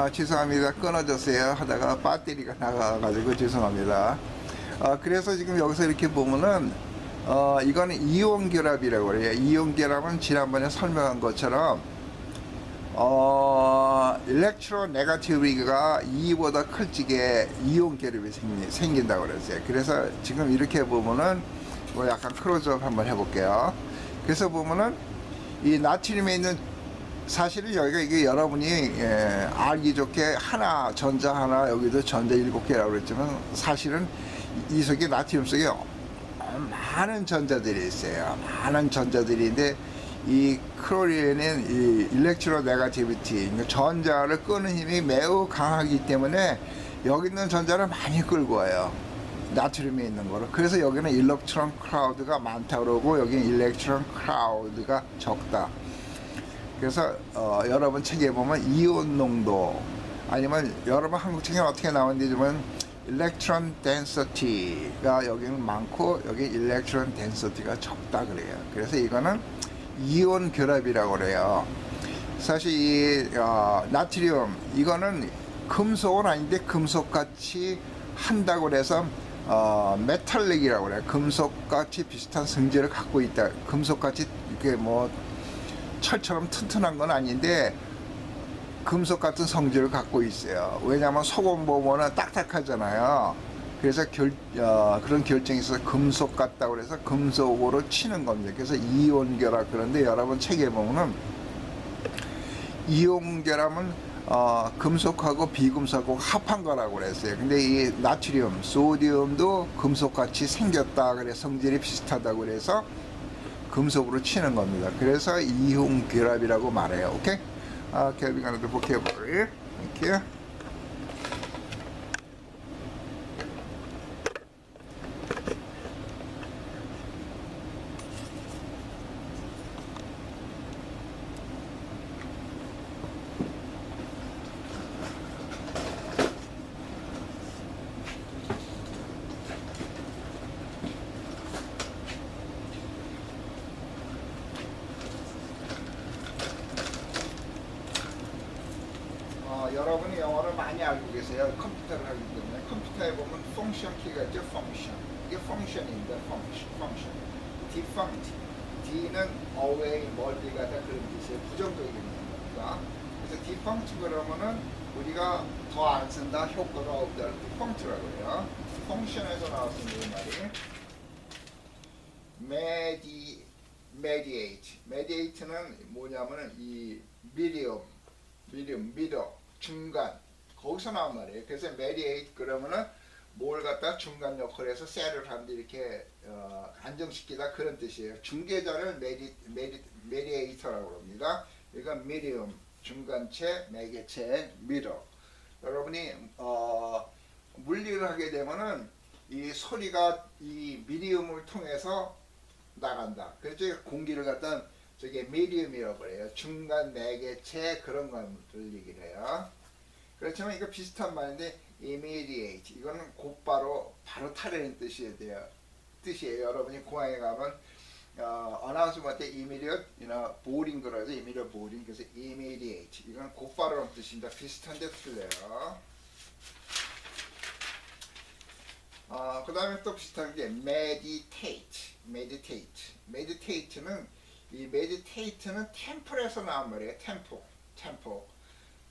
아, 죄송합니다. 끊어졌어요. 하다가 배터리가 나가가지고 죄송합니다. 아, 그래서 지금 여기서 이렇게 보면은, 어, 이거는 이온 결합이라고 그래요. 이온 결합은 지난번에 설명한 것처럼, 어, 일렉트로 네가티브가 2보다 클 적에 이온 결합이 생기, 생긴다고 그랬어요. 그래서 지금 이렇게 보면은, 뭐 약간 크로즈업 한번 해볼게요. 그래서 보면은, 이 나트륨에 있는 사실은 여기가 이게 여러분이 예, 알기 좋게 하나 전자 하나 여기도 전자 일곱 개라고 그랬지만 사실은 이 속에 나트륨 속에 많은 전자들이 있어요. 많은 전자들인데 이 크로리에는 이 일렉트로 네가티비티 그러니까 전자를 끄는 힘이 매우 강하기 때문에 여기 있는 전자를 많이 끌고 와요. 나트륨에 있는 거로. 그래서 여기는 일렉트론 크라우드가 많다 그러고 여기는 일렉트론 크라우드가 적다. 그래서 어, 여러분 책에 보면 이온 농도 아니면 여러분 한국 책에 어떻게 나오는지 보면 일렉트론 덴서티가 여기는 많고 여기 일렉트론 덴서티가 적다 그래요. 그래서 이거는 이온 결합이라고 그래요. 사실 이 어, 나트륨 이거는 금속은 아닌데 금속같이 한다고 그래서 어, 메탈릭이라고 그래요. 금속같이 비슷한 성질을 갖고 있다. 금속같이 이렇게 뭐 철처럼 튼튼한 건 아닌데 금속 같은 성질을 갖고 있어요. 왜냐하면 소금 보면은 딱딱하잖아요. 그래서 결, 어, 그런 결정이 있어서 금속 같다고 그래서 금속으로 치는 겁니다. 그래서 이온 결합 그런데 여러분 책에 보면은 이온 결합은 어, 금속하고 비금속하고 합한 거라고 그랬어요. 근데 이 나트륨, 소디움도 금속같이 생겼다 그래 성질이 비슷하다고 그래서 금속으로 치는 겁니다. 그래서 이온 결합이라고 말해요. 오케이? 아, another vocabulary. Thank you. 어, 여러분이 영어를 많이 알고 계세요. 컴퓨터를 하기 때문에 컴퓨터에 보면 펑션 키가 있죠. 펑션. 이게 펑션입니다. 펑션. 펑션. defunct. D는 away, 멀리 가다 그런 뜻이에요. 부정적인 겁니다. 그래서 defunct 그러면은 우리가 더 안 쓴다, 효과가 없다. defunct라고 해요. 펑션에서 나왔습니다. 이 말이. medi, mediate. mediate는 뭐냐면은 이 medium, medium, middle, 중간 거기서 나온 말이에요. 그래서 mediate 그러면은 뭘 갖다 중간 역할에서 셀을 하는데 이렇게 어, 안정시키다 그런 뜻이에요. 중개자를 메디, 메디, 메디에이터라고 합니다. 이건 medium 중간체, 매개체, middle. 여러분이 어, 물리를 하게 되면은 이 소리가 이 미디움을 통해서 나간다. 그래서 공기를 갖다 저게 미디움이라고 그래요. 중간 매개체 그런 것들 얘기를 해요. 그렇지만 이거 비슷한 말인데 immediate 이거는 곧바로 바로 타려는 뜻이에요. 뜻이에요. 여러분이 공항에 가면 어, 어나운스먼트 immediate, know, boarding 그러죠. immediate boarding 그래서 immediate 이건 곧바로라는 뜻입니다. 비슷한데 틀려요. 어, 그 다음에 또 비슷한 게 meditate, meditate, meditate는 이 meditate는 템플에서 나온 말이에요. 템포, 템포.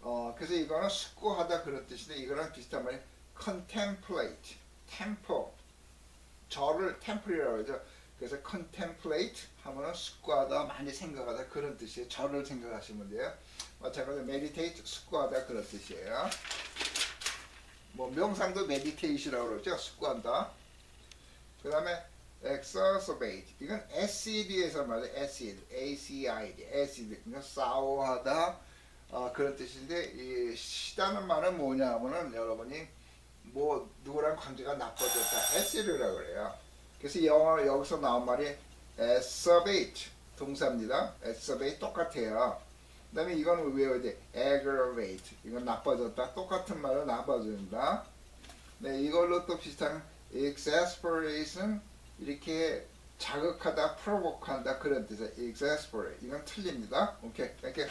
어, 그래서 이거는 숙고하다 그런 뜻인데 이거랑 비슷한 말이 contemplate, 템포. 절을 템플이라고 하죠. 그래서 contemplate 하면은 숙고하다, 많이 생각하다 그런 뜻이에요. 절을 생각하시면 돼요. 마찬가지로 meditate, 숙고하다 그런 뜻이에요. 뭐 명상도 meditation이라고 그러죠. 숙고한다. 그 다음에 exacerbate 이건 acid에서 말해 acid, acid, acid 그러니까 싸워하다 어, 그런 뜻인데 이 시다는 말은 뭐냐면은 여러분이 뭐 누구랑 관계가 나빠졌다 acid라고 그래요. 그래서 영어 여기서 나온 말이 exacerbate 동사입니다. exacerbate 똑같아요. 그 다음에 이건 외워야 돼. aggravate 이건 나빠졌다. 똑같은 말로 나빠진다. 네, 이걸로 또 비슷한 exasperation 이렇게 자극하다, 프로보크한다 그런 뜻의 exasperate 이건 틀립니다. 오케이, 이렇게